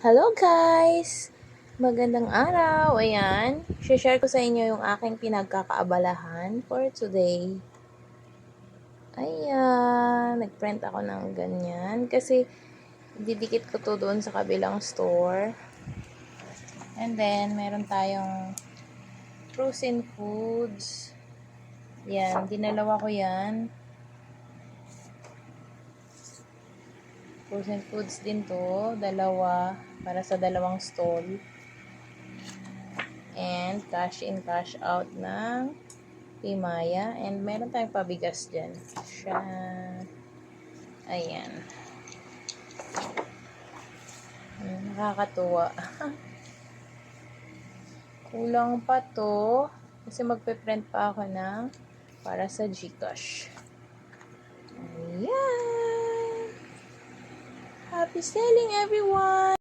Hello guys! Magandang araw! Ayan, share ko sa inyo yung aking pinagkakaabalahan for today. Ayan, nagprint ako ng ganyan kasi didikit ko to doon sa kabilang store. And then, meron tayong frozen foods. Yan, dinalawa ko yan. Frozen foods din to. Dalawa. Para sa dalawang stall. And cash in, cash out ng Pimaya. And meron tayong pabigas dyan. Siya. Ayan. Hmm, Nakakatuwa. Kulang pa to. Kasi magpe-print pa ako ng para sa Gcash. Happy selling everyone!